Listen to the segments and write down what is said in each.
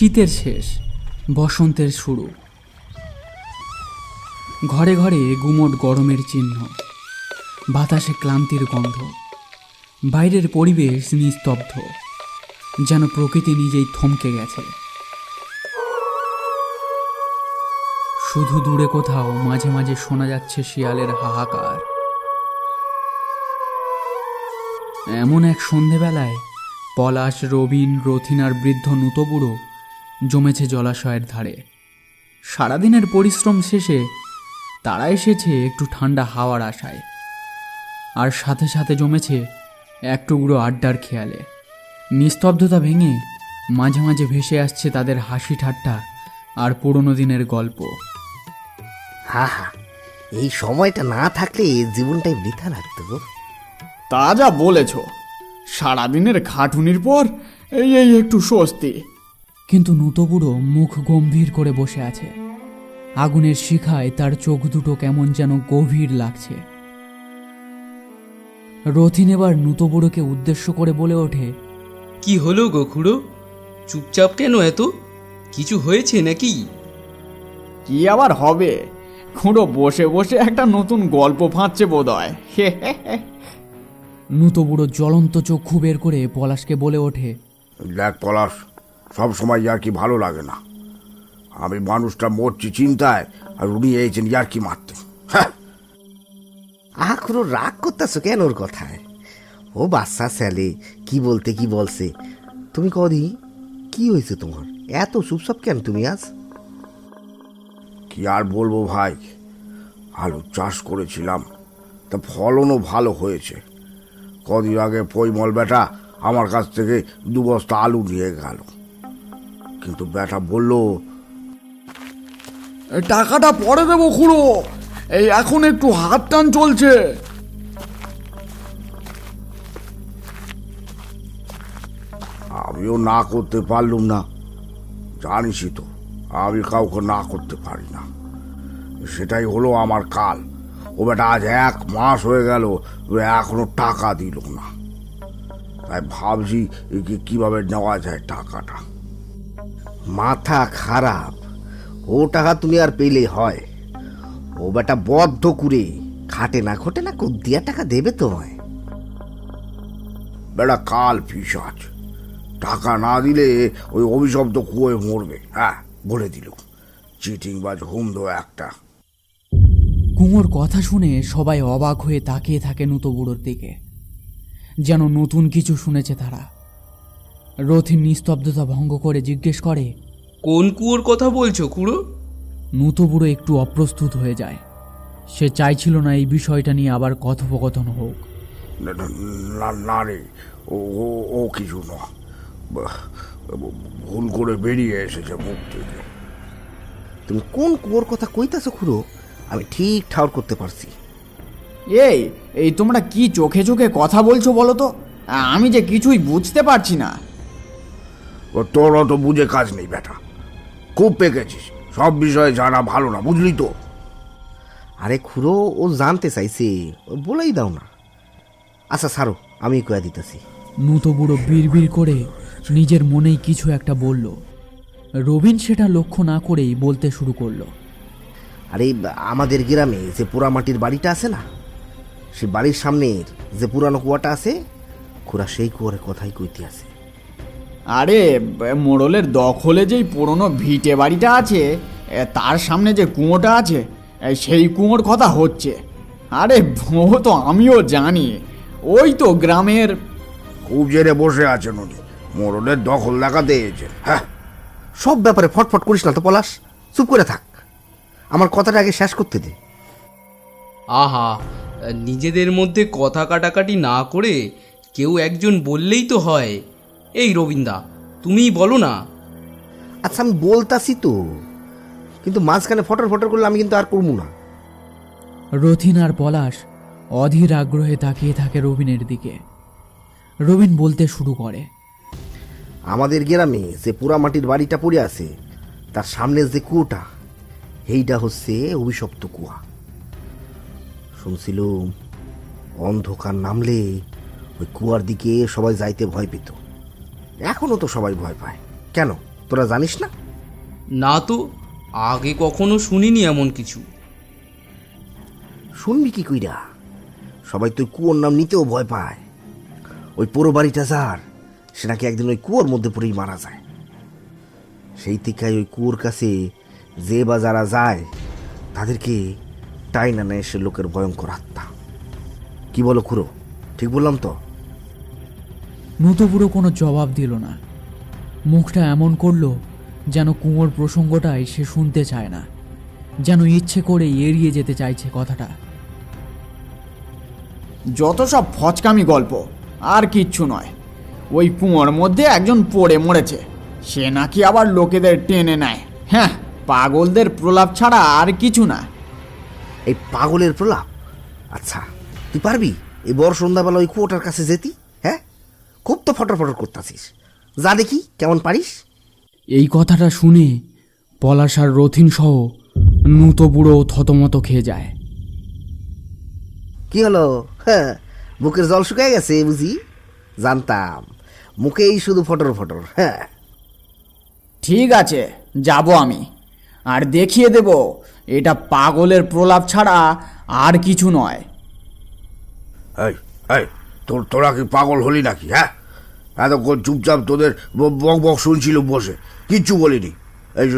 শীতের শেষ, বসন্তের শুরু। ঘরে ঘরে গুমোট গরমের চিহ্ন, বাতাসে ক্লান্তির গন্ধ, বাইরের পরিবেশ নিস্তব্ধ, যেন প্রকৃতি নিজেই থমকে গেছে। শুধু দূরে কোথাও মাঝে মাঝে শোনা যাচ্ছে শিয়ালের হাহাকার। এমন এক সন্ধেবেলায় পলাশ, রবিন, রথিনার বৃদ্ধ নুতবুড়ো জমেছে জলাশয়ের ধারে। সারাদিনের পরিশ্রম শেষে তারা এসেছে একটু ঠান্ডা হাওয়ার আশায়। আর সাথে সাথে জমেছে এক টুকরো আড্ডার খেয়ালে। নিস্তব্ধতা ভেঙে মাঝে মাঝে ভেসে আসছে তাদের হাসি ঠাট্টা আর পুরনো দিনের গল্প। হা হা এই সময়টা না থাকলে জীবনটাই বৃথা লাগতো। গো তা যা বলেছ সারাদিনের খাটুনির পর এই এই একটু স্বস্তি। কিন্তু নুতবুড়ো মুখ গম্ভীর করে বসে আছে। আগুনের শিখায় তার চোখ দুটো কেমন যেন গভীর লাগছে। রথিন এবার নুতবুড়োকে উদ্দেশ্য করে বলে ওঠে কি হলো গো খুড়ো? চুপচাপ কেন এত? কিছু হয়েছে নাকি? কি আবার হবে? খুঁড়ো বসে বসে একটা নতুন গল্প ফাঁদছে বোধ হয় নুতবুড়ো জ্বলন্ত চক্ষু বের করে পলাশকে বলে ওঠে দেখ পলাশ সব সময় ইয়ার কি ভালো লাগে না। আমি মানুষটা মরছি চিন্তায় আর উনি এইছেন ইয়ার কি মারতে। হ্যাঁ। আখরো রাগ করতেছো কেন ওর কথায়? ও বাচ্চা স্যালে কি বলতে কি বলছে? তুমি কদি কি হয়েছে তোমার? এত চুপচাপ কেন তুমি আজ? কি আর বলব ভাই? আলু চাষ করেছিলাম তা ফলনও ভালো হয়েছে। কদিন আগে পৈমল বেটা আমার কাছ থেকে দু বস্তা আলু নিয়ে গেল। কিন্তু বেটা বলল টাকাটা পরে দেবো খুঁড়ো। এই এখন একটু হাত টান চলছে। আমিও না করতে পারলুম না। জানিসই তো, আমি কাউকে না করতে পারি না। সেটাই হলো আমার কাল। ও বেটা আজ এক মাস হয়ে গেল এখনও টাকা দিল না। তাই ভাবছি কীভাবে নেওয়া যায় টাকাটা। মাথা খারাপ। ও টাকা তুমি আর পেলে হয়। ও বেটা বদ্ধ করে খাটে না খোটে না দিয়া টাকা দেবে তোমায়। বেটা কাল পিসাচ টাকা না দিলে ওই অভিশব্দ কুয়োয় মরবে। হ্যাঁ বলে দিল চিটিংবাজ হুমদো একটা। কুমোর কথা শুনে সবাই অবাক হয়ে তাকিয়ে থাকে নুতবুড়োর দিকে। যেন নতুন কিছু শুনেছে তারা। রথিন নিস্তব্ধতা ভঙ্গ করে জিজ্ঞেস করে কোন কুয়োর কথা বলছো খুড়ো? নুতবুড়ো একটু অপ্রস্তুত হয়ে যায়। সে চাইছিল না এই বিষয়টা নিয়ে আবার কথোপকথন হোক। না, রে ও ও- ও কিছু না। বা- ভুল করে বেরিয়ে এসেছে মুখ থেকে। তুমি কোন কুয়োর কথা কইতাছো খুড়ো? আমি ঠিক ঠাউর করতে পারছি। এই এই তোমরা কি চোখে চোখে কথা বলছো বলো তো? আমি যে কিছুই বুঝতে পারছি না। ও তোর অত বুঝে কাজ নেই বেটা খুব পেকেছিস। সব বিষয়ে জানা ভালো না বুঝলি তো? আরে খুড়ো ও জানতে চাইছে। ও বলেই দাও না। আচ্ছা ছাড়ো আমি কয়া দিতেছি। নুতবুড়ো বিড়বিড় করে নিজের মনেই কিছু একটা বলল। রবিন সেটা লক্ষ্য না করেই বলতে শুরু করল। আরে আমাদের গ্রামে যে পোড়ামাটির বাড়িটা আছে না সে বাড়ির সামনের যে পুরানো কুয়াটা আছে খুড়া সেই কুয়ার কথাই কইতে আছে। আরে মোড়লের দখলে যেই পুরনো ভিটে বাড়িটা আছে তার সামনে যে কুয়োটা আছে সেই কুয়োর কথা হচ্ছে। আরে ও তো আমিও জানি। ওই তো গ্রামের খুব জেরে বসে আছেন উনি। মোড়লের দখল দেখাতে এসেছেন হ্যাঁ। সব ব্যাপারে ফটফট করিস না তো পলাশ। চুপ করে থাক। আমার কথাটা আগে শেষ করতে দে। আহা নিজেদের মধ্যে কথা কাটাকাটি না করে কেউ একজন বললেই তো হয়। এই রবিন্দা তুমি বলো না। আচ্ছা আমি বলতাছি তো। কিন্তু মাঝখানে ফটর ফটর করলে আমি কিন্তু আর করব না। রথিন আর পলাশ অধীর আগ্রহে তাকিয়ে থাকে রবিনের দিকে। রবিন বলতে শুরু করে আমাদের গ্রামে যে পোড়ামাটির বাড়িটা পড়ে আছে তার সামনে যে কুয়োটা এইটা হচ্ছে অভিশপ্ত কুয়া। শুনছিল অন্ধকার নামলে ওই কুয়ার দিকে সবাই যাইতে ভয় পেত। এখনও তো সবাই ভয় পায়। কেন? তোরা জানিস না? না তো আগে কখনো শুনিনি এমন কিছু। শুনবি কি কইরা? সবাই তো কুয়োর নাম নিতেও ভয় পায়। ওই পুরো বাড়িটা যার সে নাকি একদিন ওই কুয়োর মধ্যে পড়েই মারা যায়। সেই থেকে ওই কুয়োর কাছে যে বা যারা যায় তাদেরকে টাইনা নেয় সে লোকের ভয়ঙ্কর আত্মা। কি বলো খুড়ো? ঠিক বললাম তো? নতবুড়ো কোনো জবাব দিল না। মুখটা এমন করল যেন কুঁয়োর প্রসঙ্গটাই সে শুনতে চায় না যেন ইচ্ছে করে এড়িয়ে যেতে চাইছে কথাটা। যত সব ফচকামি গল্প আর কিচ্ছু নয়। ওই কুয়োর মধ্যে একজন পড়ে মরেছে সে নাকি আবার লোকেদের টেনে নেয়। হ্যাঁ পাগলদের প্রলাপ ছাড়া আর কিছু না। এই পাগলের প্রলাপ? আচ্ছা তুই পারবি? এই বড় সন্ধ্যাবেলা ওই কুয়োটার কাছে যেতি? খুব তো ফটর ফটর করতেছিস। যা দেখি কেমন পারিস? এই কথাটা শুনে পলাশ আর রথিন সহ নুতো বুড়ো থতমত খেয়ে যায়। কি হলো? হ্যাঁ বুকের জল শুকায় গেছে বুঝি? জানতাম মুখেই শুধু ফটর ফটর হ্যাঁ। ঠিক আছে যাব আমি। আর দেখিয়ে দেব এটা পাগলের প্রলাপ ছাড়া আর কিছু নয়। এই এই তোর, তোরা কি পাগল হলি নাকি হ্যাঁ? এতক্ষণ চুপচাপ তোদের বক বক শুনছিল বসে। কিচ্ছু বলিনি। এই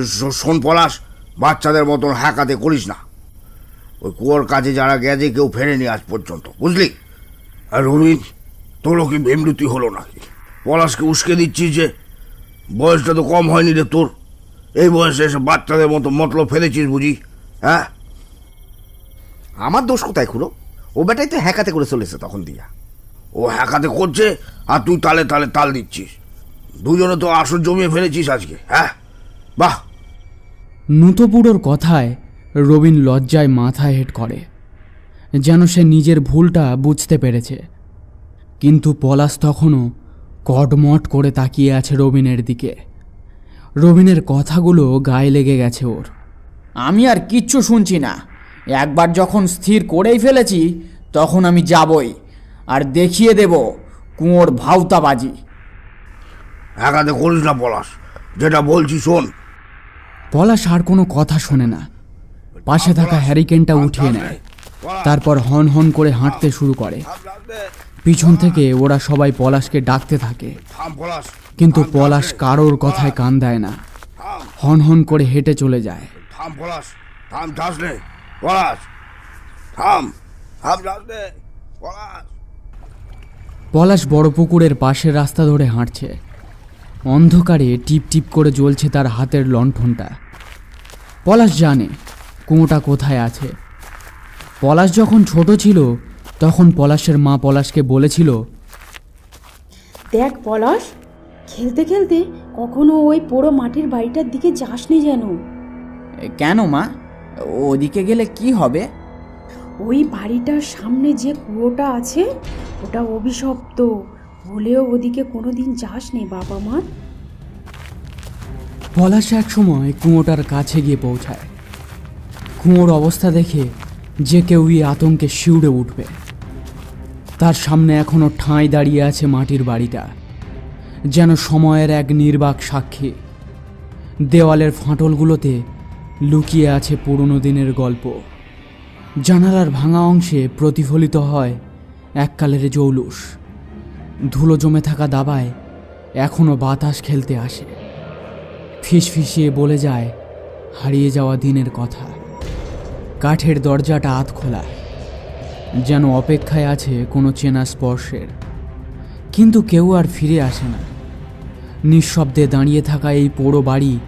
শোন পলাশ, বাচ্চাদের মতন হ্যাকাতে করিস না। ওই কুয়োর কাছে যারা গেছে, কেউ ফেরেনি আজ পর্যন্ত, বুঝলি? আর রবিন তোরও কি ভেমরুতি হলো নাকি? পলাশকে উস্কে দিচ্ছিস যে, বয়সটা তো কম হয়নি রে তোর। এই বয়সে এসে বাচ্চাদের মতো মতলব ফেলেছিস বুঝি হ্যাঁ? আমার দোষ কোথায় খুলো ও বেটাই তো হ্যাকাতে করে চলেছে তখন দিয়া। ও হ্যাকাতে করছে, আর তুই তালে তালে তাল দিচ্ছিস। দুজনে তো আসর জমিয়ে ফেলেছিস আজকে হ্যাঁ? বাহ! নুতো বুড়োর কথায় রবিন লজ্জায় মাথা হেট করে, যেন সে নিজের ভুলটা বুঝতে পেরেছে। কিন্তু পলাশ তখনও কটমট করে তাকিয়ে আছে রবিনের দিকে। রবিনের কথাগুলো গায়ে লেগে গেছে ওর। আমি আর কিচ্ছু শুনছি না। একবার যখন স্থির করেই ফেলেছি, তখন আমি যাবই। আর দেখিয়ে দেব কুঁয়োর ভাউতাবাজি হ্যাকাতে করিস না পলাশ যেটা বলছি শোন। পলাশ আর কোনো কথা শোনে না। পাশে থাকা হ্যারিকেনটা উঠিয়ে নেয়। তারপর হন হন করে হাঁটতে শুরু করে। পিছন থেকে ওরা সবাই পলাশকে ডাকতে থাকে। কিন্তু পলাশ কারোর কথায় কান দেয় না। হন হন করে হেঁটে চলে যায়। থাম পলাশ থাম পলাশ। পলাশ বড় পুকুরের পাশের রাস্তা ধরে হাঁটছে। অন্ধকারে টিপ টিপ করে জ্বলছে তার হাতের লণ্ঠনটা। পলাশ জানে কুয়োটা কোথায় আছে। পলাশ যখন ছোট ছিল তখন পলাশের মা পলাশকে বলেছিল দেখ পলাশ খেলতে খেলতে কখনো ওই পোড়ো মাটির বাড়িটার দিকে যাসনি যেন? কেন মা? ওদিকে গেলে কি হবে? ওই বাড়িটার সামনে যে কুয়োটা আছে, ওটা অভিশপ্ত। বলেও ওদিকে কোনো কোনোদিন যাসনি বাবা মা। পলাশ এক সময় কুয়োটার কাছে গিয়ে পৌঁছায়। কুয়োর অবস্থা দেখে যে কেউই আতঙ্কে শিউড়ে উঠবে। তার সামনে এখনও ঠাঁই দাঁড়িয়ে আছে মাটির বাড়িটা। যেন সময়ের এক নির্বাক সাক্ষী। দেওয়ালের ফাটলগুলোতে লুকিয়ে আছে পুরনো দিনের গল্প। জানালার ভাঙা অংশে প্রতিফলিত হয় এককালের জৌলুস। ধুলো জমে থাকা দাবায় এখনও বাতাস খেলতে আসে। ফিসফিসিয়ে বলে যায়, হারিয়ে যাওয়া দিনের কথা। কাঠের দরজাটা আধ খোলা, যেন অপেক্ষায় আছে কোনো চেনা স্পর্শের। কিন্তু কেউ আর ফিরে আসে না। নিঃশব্দে দাঁড়িয়ে থাকা এই পোড়ো বাড়ি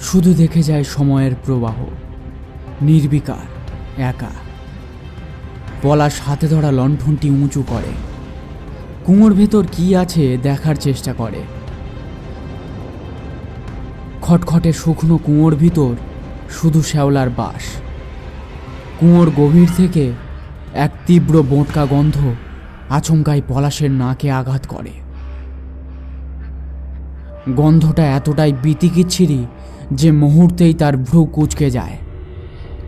শুধু দেখে যায় সময়ের প্রবাহ, নির্বিকার। একা। পলাশ হাতে ধরা লণ্ঠনটি উঁচু করে। কুয়োর ভেতর কি আছে দেখার চেষ্টা করে। খটখটে শুকনো কুঁয়োর ভিতর শুধু শ্যাওলার বাস। কুয়োর গভীর থেকে এক তীব্র বোঁটকা গন্ধ আচমকাই পলাশের নাকে আঘাত করে। গন্ধটা এতটাই বিতিকিচ্ছিরি যে মুহূর্তেই তার ভ্রু কুচকে যায়।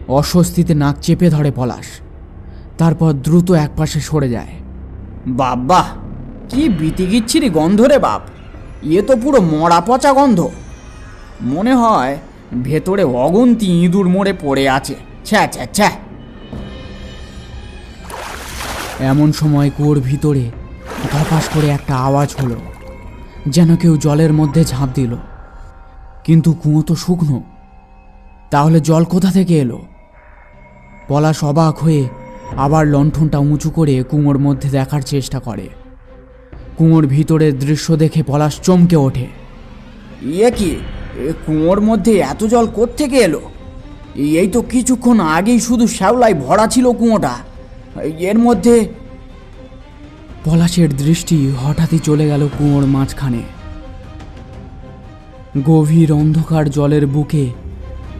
অস্বস্তিতে নাক চেপে ধরে পলাশ। তারপর দ্রুত একপাশে সরে যায়। বাবা কি বিতিগিচ্ছিরি গন্ধ রে বাপ। ইয়ে তো পুরো মরা পচা গন্ধ। মনে হয় ভেতরে অগন্তি ইঁদুর মরে পড়ে আছে। ছ্যা ছ্যা ছ্যা। এমন সময় কুয়োর ভিতরে ধপাস করে একটা আওয়াজ হলো, যেন কেউ জলের মধ্যে ঝাঁপ দিল। কিন্তু কুয়ো তো শুকনো। তাহলে জল কোথা থেকে এলো? পলাশ অবাক হয়ে আবার লণ্ঠনটা উঁচু করে কুয়োর মধ্যে দেখার চেষ্টা করে। কুয়োর ভিতরের দৃশ্য দেখে পলাশ চমকে ওঠে। ইয়ে কি? কুয়োর মধ্যে এত জল কোত্থেকে এলো? এই তো কিছুক্ষণ আগেই শুধু শ্যাওলায় ভরা ছিল কুয়োটা। এর মধ্যে পলাশের দৃষ্টি হঠাৎই চলে গেল কুয়োর মাঝখানে। গভীর অন্ধকার জলের বুকে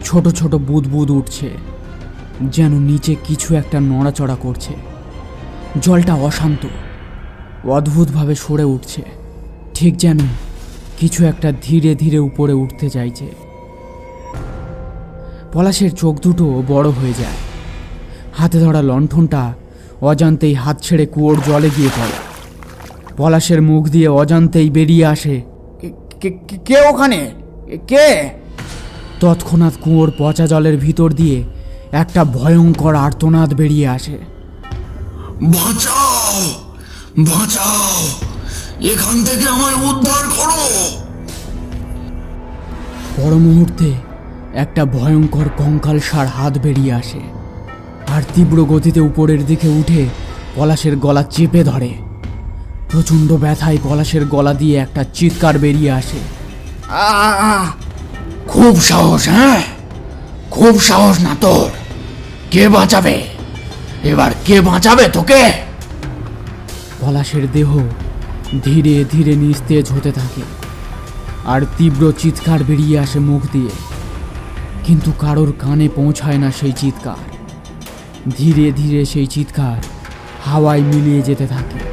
ছোট ছোট বুদবুদ উঠছে। যেন নিচে কিছু একটা নড়াচড়া করছে। জলটা অশান্ত, অদ্ভুতভাবে সরে উঠছে। ঠিক যেন কিছু একটা ধীরে ধীরে উপরে উঠতে চাইছে। পলাশের চোখ দুটো বড় হয়ে যায়। হাতে ধরা লণ্ঠনটা অজান্তেই হাত ছেড়ে কুয়োর জলে গিয়ে পড়ে। পলাশের মুখ দিয়ে অজান্তেই বেরিয়ে আসে, কে- ওখানে? কে? তৎক্ষণাৎ কুয়োর পচা জলের ভিতর দিয়ে একটা ভয়ঙ্কর আর্তনাদ বেরিয়ে আসে। বাঁচাও! বাঁচাও! এখান থেকে আমায় উদ্ধার করো! পর মুহূর্তে একটা ভয়ঙ্কর কঙ্কালসার হাত বেরিয়ে আসে আর তীব্র গতিতে উপরের দিকে উঠে পলাশের গলা চেপে ধরে। প্রচণ্ড ব্যথায় পলাশের গলা দিয়ে একটা চিৎকার বেরিয়ে আসে। খুব সাহস হ্যাঁ? খুব সাহস না তোর! কে বাঁচাবে? এবার কে বাঁচাবে তোকে? পলাশের দেহ ধীরে ধীরে নিস্তেজ হতে থাকে আর তীব্র চিৎকার বেরিয়ে আসে মুখ দিয়ে। কিন্তু কারোর কানে পৌঁছায় না সেই চিৎকার। ধীরে ধীরে সেই চিৎকার হাওয়ায় মিলিয়ে যেতে থাকে।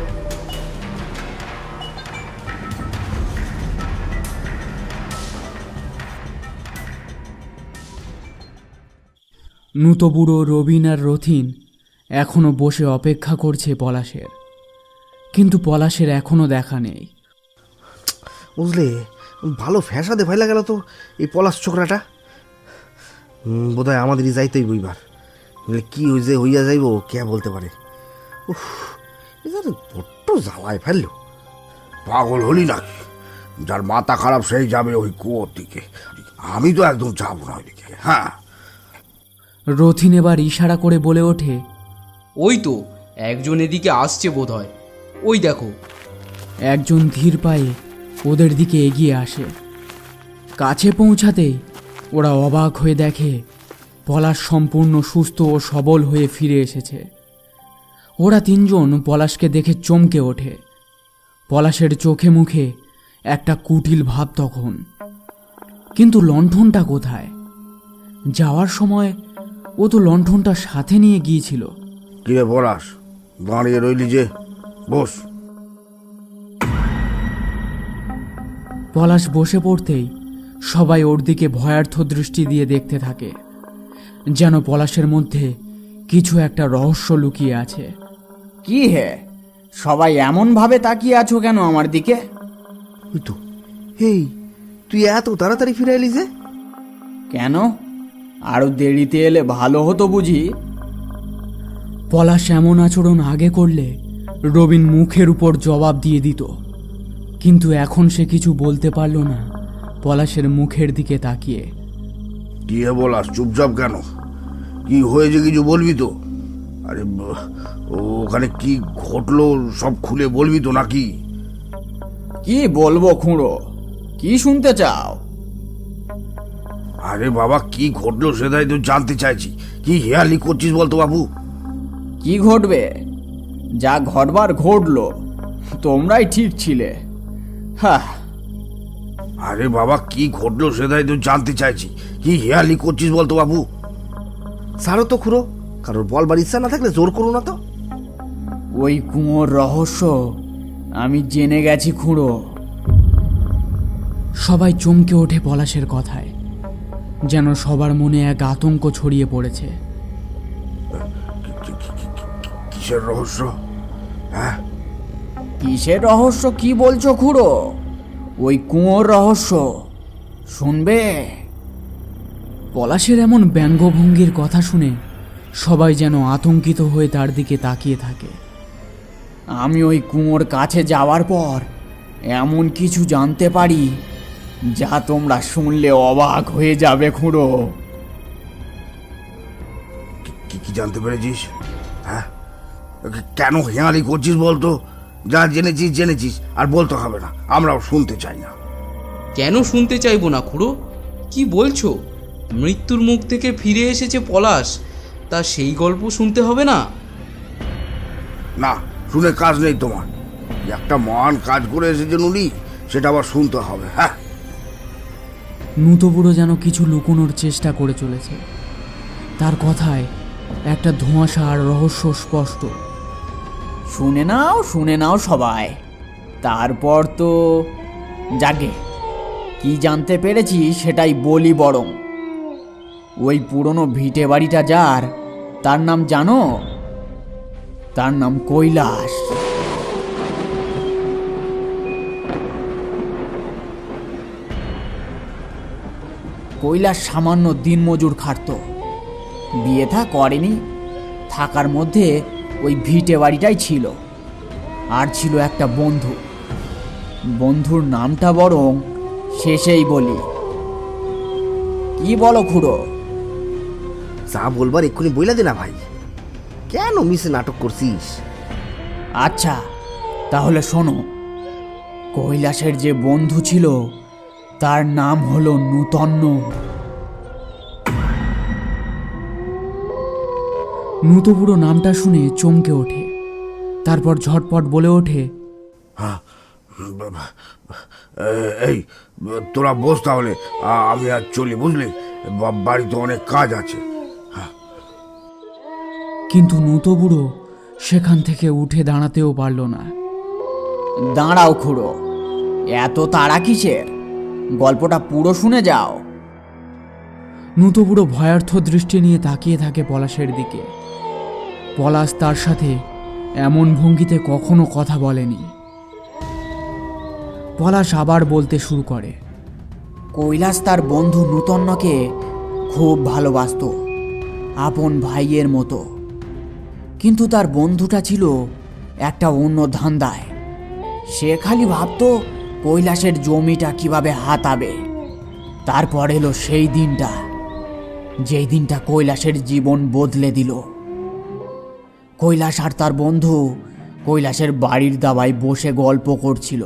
নুতবুড়ো রবিন আর রথিন এখনও বসে অপেক্ষা করছে পলাশের। কিন্তু পলাশের এখনও দেখা নেই। বুঝলে, ভালো ফ্যাসাদে ফাইলা গেল তো এই পলাশ ছোকরাটা। বোধ হয় আমাদেরই যাইতেই বইবার কি যে হইয়া যাইব, কে বলতে পারে? বড্ড জ্বালায় ফেলল। পাগল হলি নাকি? যার মাথা খারাপ সেই যাবে ওই কুয়োর দিকে। আমি তো একদম যাব না ওইদিকে। হ্যাঁ। রথিন এবার ইশারা করে বলে ওঠে ওই তো একজন এদিকে আসছে বোধ হয় ওই দেখো। একজন ধীর পায়ে ওদের দিকে এগিয়ে আসে। কাছে পৌঁছাতেই ওরা অবাক হয়ে দেখে পলাশ সম্পূর্ণ সুস্থ ও সবল হয়ে ফিরে এসেছে। ওরা তিনজন পলাশকে দেখে চমকে ওঠে। পলাশের চোখে মুখে একটা কুটিল ভাব তখন। কিন্তু লণ্ঠনটা কোথায়? যাওয়ার সময় ও তো লণ্ঠনটা সাথে নিয়ে গিয়েছিল। কিরে পলাশ? দাঁড়িয়ে রইলি যে। বস। পলাশ বসে পড়তেই সবাই ওর দিকে ভয়ার্থ দৃষ্টি দিয়ে দেখতে থাকে যেন পলাশের মধ্যে কিছু একটা রহস্য লুকিয়ে আছে। কি হে? সবাই এমন ভাবে তাকিয়ে আছো কেন আমার দিকে? তো হেই তুই এত তাড়াতাড়ি ফিরে এলি যে? কেন? আরও দেরিতে এলে ভালো হতো বুঝি। পলাশ এমন আচরণ আগে করলে রবিন মুখের উপর জবাব দিয়ে দিত। কিন্তু এখন সে কিছু বলতে পারল না পলাশের মুখের দিকে তাকিয়ে। কি হে বলাস চুপচাপ কেন? কি হয়েছে কিছু বলবি তো? আরে ওখানে কি ঘটলো সব খুলে বলবি তো নাকি? কি বলব খুঁড়ো? কি শুনতে চাও? আরে বাবা কি ঘটলো সেটাই তো জানতে চাইছি। কি হেয়ালি করছিস বলতো বাবু? কি ঘটবে? যা ঘটবার ঘটলো তোমরাই ঠিক ছিলে। হ্যাঁ আরে বাবা কি ঘটলো সেটাই তো জানতে চাইছি। কি হেয়ালি করছিস বলতো বাবু? ছাড়ো তো খুঁড়ো কারোর বলবার ইচ্ছা না থাকলে জোর করো না তো। ওই কুঁয়োর রহস্য আমি জেনে গেছি খুঁড়ো। সবাই চমকে ওঠে পলাশের কথায়। যেন সবার মনে এক আতঙ্ক ছড়িয়ে পড়েছে। কিসের রহস্য? হ্যাঁ? কিসের রহস্য? কি বলছো খুড়ো? ওই কুঁয়োর রহস্য। শুনবে? পলাশের এমন ব্যঙ্গভঙ্গির কথা শুনে সবাই যেন আতঙ্কিত হয়ে তার দিকে তাকিয়ে থাকে। আমি ওই কুয়োর কাছে যাওয়ার পর এমন কিছু জানতে পারি যা তোমরা শুনলে অবাক হয়ে যাবে খুঁড়ো। কি কি জানতে পেরেছিস? হ্যাঁ? কেন হেঁয়ালি করছিস বলতো? যা জেনেছিস জেনেছিস আর বলতে হবে না আমরাও শুনতে চাই না। কেন শুনতে চাইব না খুড়ো? কি বলছো? মৃত্যুর মুখ থেকে ফিরে এসেছে পলাশ তা সেই গল্প শুনতে হবে না? না শুনে কাজ নেই তোমার। একটা মহান কাজ করে এসেছেন উনি সেটা আবার শুনতে হবে হ্যাঁ? নুতবুড়ো যেন কিছু লুকোনোর চেষ্টা করে চলেছে। তার কথায় একটা ধোঁয়াশা আর রহস্য স্পষ্ট। শুনে নাও শুনে নাও সবাই। তারপর তো জাগে। কি জানতে পেরেছি সেটাই বলি বরং। ওই পুরনো ভিটে বাড়িটা যার, তার নাম জানো? তার নাম কৈলাস। কৈলাস সামান্য দিনমজুর খাটত। বিয়ে থা করেনি থাকার মধ্যে ওই ভিটে বাড়িটাই ছিল। আর ছিল একটা বন্ধু। বন্ধুর নামটা বরং শেষেই বলি। কি বলো খুড়ো? যা বলবার এক্ষুনি বইলা দে না ভাই। কেন মিসে নাটক করছিস? আচ্ছা তাহলে শোনো। কৈলাসের যে বন্ধু ছিল তার নাম হলো নূতন্য নুতবুড়ো নামটা শুনে চমকে ওঠে। তারপর ঝটপট বলে ওঠে এই তোরা বস তাহলে আমি আর চলি বুঝলি? বাড়িতে অনেক কাজ আছে। কিন্তু নুতবুড়ো সেখান থেকে উঠে দাঁড়াতেও পারল না। দাঁড়াও খুড়ো এত তাড়া কিসের? গল্পটা পুরো শুনে যাও। নুতবুড়ো ভয়ার্থ দৃষ্টি নিয়ে তাকিয়ে থাকে পলাশের দিকে। পলাশ তার সাথে এমন ভঙ্গিতে কখনো কথা বলেনি। পলাশ আবার বলতে শুরু করে কৈলাস তার বন্ধু নূতন্যকে খুব ভালোবাসত আপন ভাইয়ের মতো। কিন্তু তার বন্ধুটা ছিল একটা অন্য ধান্দায়। সে খালি ভাবতো কৈলাসের জমিটা কীভাবে হাতাবে? তারপর এলো সেই দিনটা যেই দিনটা কৈলাসের জীবন বদলে দিল। কৈলাস আর তার বন্ধু কৈলাসের বাড়ির দাবায় বসে গল্প করছিল।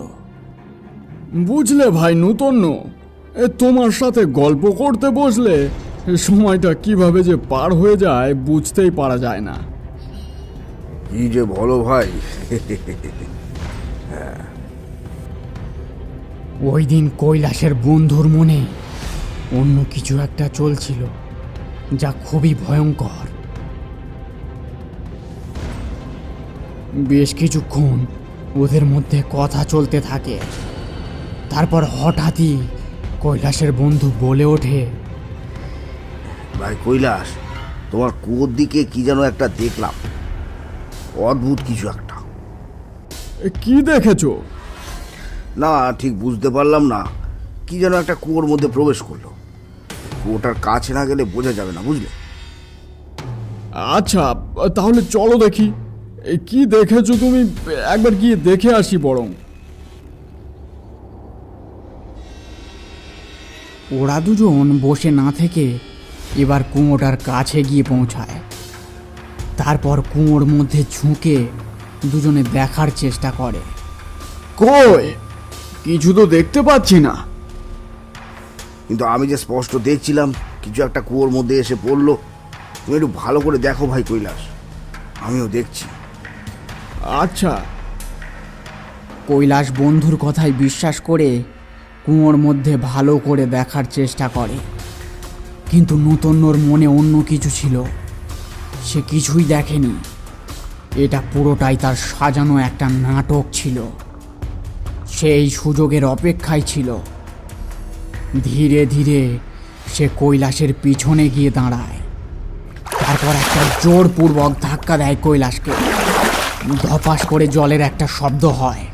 বুঝলে ভাই নূতন্য এ তোমার সাথে গল্প করতে বসলে সময়টা কীভাবে যে পার হয়ে যায় বুঝতেই পারা যায় না। কি যে বলো ভাই। ওই দিন কৈলাসের বন্ধুর মনে অন্য কিছু একটা চলছিল যা খুবই ভয়ঙ্কর। বেশ কিছুক্ষণ ওদের মধ্যে কথা চলতে থাকে। তারপর হঠাৎই কৈলাসের বন্ধু বলে ওঠে ভাই কৈলাস তোমার কুয়োর দিকে কি যেন একটা দেখলাম। অদ্ভুত কিছু একটা। কি দেখেছ? না ঠিক বুঝতে পারলাম না। কি যেন একটা কুয়োর মধ্যে প্রবেশ করল। কুয়োটার কাছে না গেলে বোঝা যাবে না বুঝলে? আচ্ছা তাহলে চলো দেখি। কি দেখেছ তুমি? একবার গিয়ে দেখে আসি বরং। ওরা দুজন বসে না থেকে এবার কুয়োটার কাছে গিয়ে পৌঁছায়। তারপর কুয়োর মধ্যে ঝুঁকে দুজনে দেখার চেষ্টা করে। কই? কিছু তো দেখতে পাচ্ছি না। কিন্তু আমি যে স্পষ্ট দেখছিলাম কিছু একটা কুয়োর মধ্যে এসে পড়ল। তুমি একটু ভালো করে দেখো ভাই কৈলাস। আমিও দেখছি। আচ্ছা। কৈলাস বন্ধুর কথায় বিশ্বাস করে কুয়োর মধ্যে ভালো করে দেখার চেষ্টা করে। কিন্তু নূতন্যর মনে অন্য কিছু ছিল। সে কিছুই দেখেনি। এটা পুরোটাই তার সাজানো একটা নাটক ছিল। সেই সুযোগের অপেক্ষায় ছিল। ধীরে ধীরে সে কৈলাসের পিছনে গিয়ে দাঁড়ায়। তারপর একটা জোরপূর্বক ধাক্কা দেয় কৈলাসকে। ধপাস করে জলের একটা শব্দ হয়।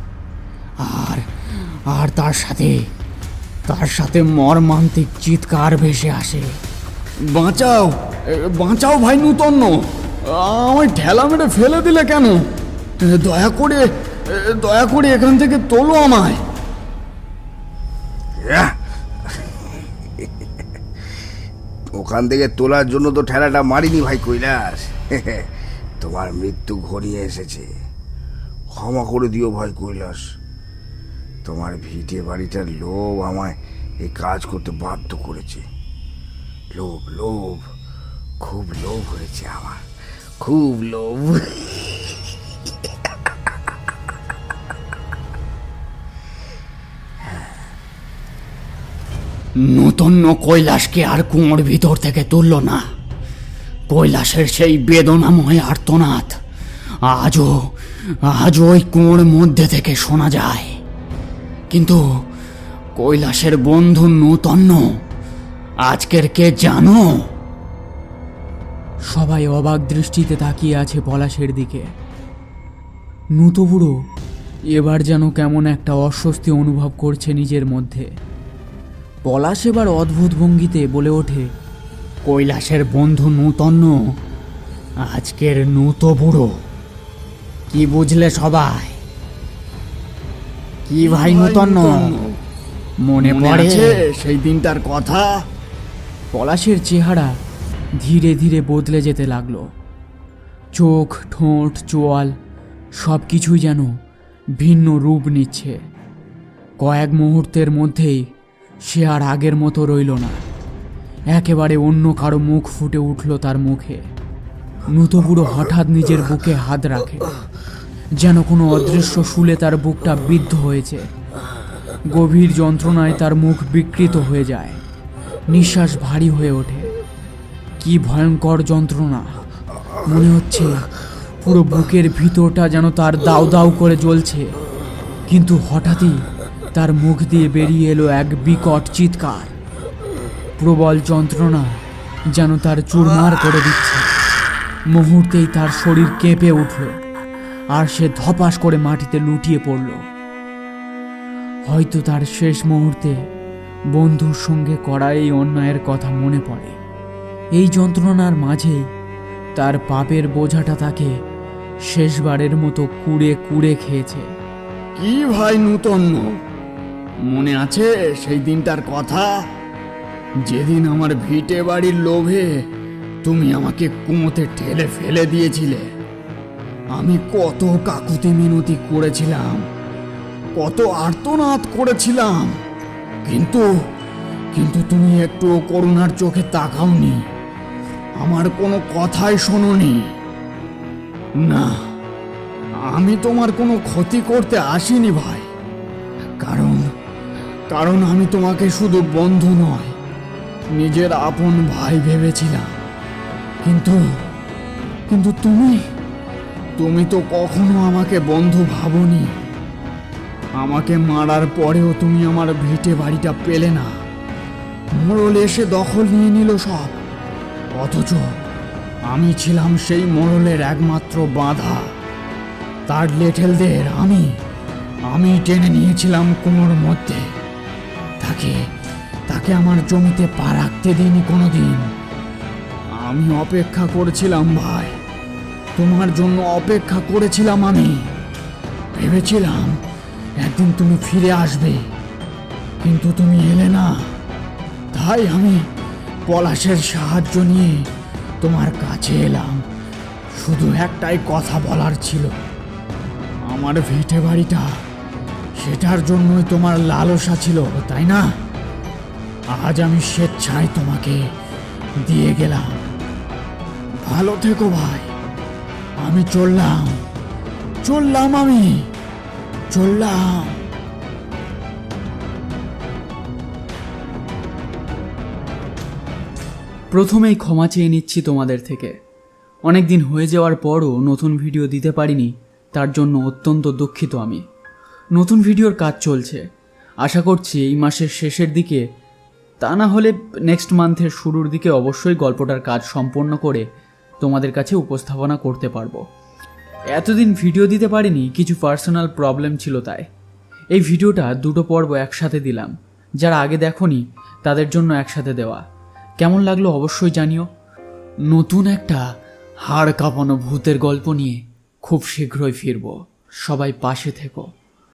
আর আর তার সাথে তার সাথে মর্মান্তিক চিৎকার ভেসে আসে। বাঁচাও বাঁচাও ভাই নূতন্য আমায় ঠেলা মেরে ফেলে দিলে কেন? দয়া করে দয়া করে এখান থেকে তোলো আমায়। ওখান থেকে তোলার জন্য তো ঠেলাটা মারিনি ভাই কৈলাস। তোমার মৃত্যু ঘনিয়ে এসেছে। ক্ষমা করে দিও ভাই কৈলাস। তোমার ভিটে বাড়িটার লোভ আমায় এই কাজ করতে বাধ্য করেছে। লোভ লোভ, খুব লোভ হয়েছে আমার। খুব লোভ। নূতন্য কৈলাসকে আর কুঁয়োর ভিতর থেকে তুলল না। কৈলাসের সেই বেদনাময় আর্তনাদ আজও আজও ওই কুঁয়োর মধ্যে থেকে শোনা যায়। কিন্তু কৈলাসের বন্ধু নূতন্য আজকের কে জানো? সবাই অবাক দৃষ্টিতে তাকিয়ে আছে পলাশের দিকে। নূতবুড়ো, এবার যেন কেমন একটা অস্বস্তি অনুভব করছে নিজের মধ্যে। পলাশ এবার অদ্ভুত ভঙ্গিতে বলে ওঠে কৈলাসের বন্ধু নূতন্য আজকের নূত বুড়ো। কি বুঝলে সবাই? কি ভাই নূতন্য মনে মনে পড়ে? সেই দিনটার কথা? পলাশের চেহারা ধীরে ধীরে বদলে যেতে লাগল। চোখ ঠোঁট চোয়াল সব কিছুই যেন ভিন্ন রূপ নিচ্ছে। কয়েক মুহূর্তের মধ্যেই সে আর আগের মতো রইল না। একেবারে অন্য কারও মুখ ফুটে উঠল তার মুখে। নূতবুড়ো হঠাৎ নিজের বুকে হাত রাখে, যেন কোনো অদৃশ্য শুলে তার বুকটা বিদ্ধ হয়েছে। গভীর যন্ত্রণায় তার মুখ বিকৃত হয়ে যায়, নিঃশ্বাস ভারী হয়ে ওঠে। কি ভয়ঙ্কর যন্ত্রণা! মনে হচ্ছে পুরো বুকের ভিতরটা যেন তার দাউ দাউ করে জ্বলছে। কিন্তু হঠাৎই তার মুখ দিয়ে বেরিয়ে এলো এক বিকট চিৎকার। প্রবল যন্ত্রণা যেন তার চুরমার করে দিচ্ছে। মুহূর্তেই তার শরীর কেঁপে উঠল আর সে ধপাস করে মাটিতে লুটিয়ে পড়ল। হয়তো তার শেষ মুহূর্তে বন্ধুর সঙ্গে করা এই অন্যায়ের কথা মনে পড়ে। এই যন্ত্রণার মাঝেই তার পাপের বোঝাটা তাকে শেষবারের মতো কুড়ে কুড়ে খেয়েছে। কি ভাই নূতন্য মনে আছে সেই দিনটার কথা? যেদিন আমার ভিটে বাড়ির লোভে তুমি আমাকে কুমোতে ঠেলে ফেলে দিয়েছিলে, আমি কত কাকুতি মিনতি করেছিলাম, কত আর্তনাদ করেছিলাম, কিন্তু কিন্তু তুমি একটু করুণার চোখে তাকাওনি, আমার কোনো কথাই শোনোনি। না, আমি তোমার কোনো ক্ষতি করতে আসিনি ভাই। কারণ আমি তোমাকে শুধু বন্ধু নয়, নিজের আপন ভাই ভেবেছিলাম। কিন্তু কিন্তু তুমি তুমি তো কখনো আমাকে বন্ধু ভাবনি। আমাকে মারার পরেও তুমি আমার ভিটে বাড়িটা পেলে না। মোড়ল এসে দখল নিয়ে নিল সব। অথচ আমি ছিলাম সেই মোড়লের একমাত্র বাধা। তার লেঠেলদের আমি আমি টেনে নিয়েছিলাম কুমোর মধ্যে। তাকে তাকে আমার জমিতে পা রাখতে দিইনি কোনোদিন। আমি অপেক্ষা করেছিলাম, ভাই। তোমার জন্য অপেক্ষা করেছিলাম আমি। ভেবেছিলাম একদিন তুমি ফিরে আসবে, কিন্তু তুমি এলে না। তাই আমি পলাশের সাহায্য নিয়ে তোমার কাছে এলাম। শুধু একটাই কথা বলার ছিল, আমার ভিটে বাড়িটা। সেটার জন্যই তোমার লালসা ছিল, তাই না? আজ আমি স্বেচ্ছায় তোমাকে দিয়ে গেলাম। ভালো থেকো ভাই। আমি চললাম। চললাম আমি। চললাম। প্রথমেই ক্ষমা চেয়ে নিচ্ছি তোমাদের থেকে। অনেক দিন হয়ে যাওয়ার পরও নতুন ভিডিও দিতে পারিনি, তার জন্য অত্যন্ত দুঃখিত আমি। নতুন ভিডিওর কাজ চলছে। আশা করছি এই মাসের শেষের দিকে, তা না হলে নেক্সট মান্থের শুরুর দিকে অবশ্যই গল্পটার কাজ সম্পন্ন করে তোমাদের কাছে উপস্থাপনা করতে পারব। এতদিন ভিডিও দিতে পারিনি, কিছু পার্সোনাল প্রবলেম ছিল তাই। এই ভিডিওটা দুটো পর্ব একসাথে দিলাম। যারা আগে দেখনি, তাদের জন্য একসাথে দেওয়া। কেমন লাগল অবশ্যই জানিও। নতুন একটা হাড় কাঁপানো ভূতের গল্প নিয়ে খুব শীঘ্রই ফিরব। সবাই পাশে থেকো।